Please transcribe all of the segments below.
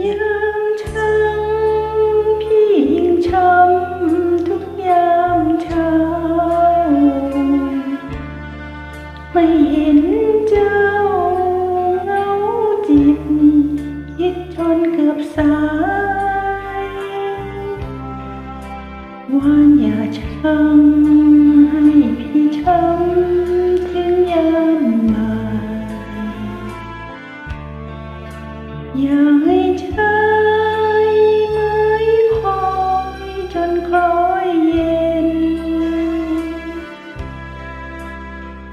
ยามช้ำพี่ยิ่งช้ำทุกยามเช้า ไม่เห็นเจ้าเงาจิต คิดจนเกือบสาย วานอย่าช้ำให้พี่ อย่าให้ใช้ไม้คอยจนคล้อยเย็น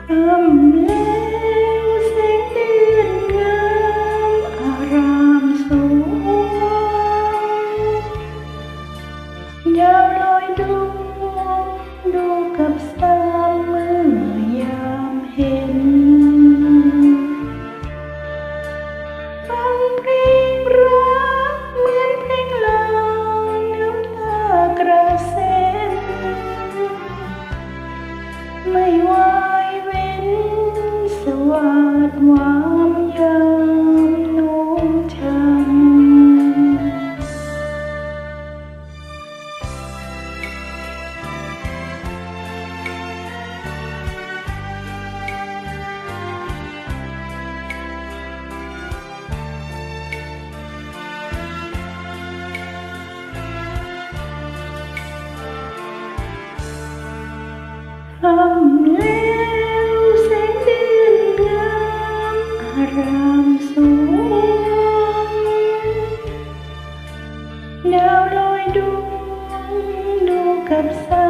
คำแล้วแสงเดือนงามอารามสวยดาวลอยดวง วัสดวามยามโน้มชัน คำแล้วแส nào đôi đu đu cặp sao?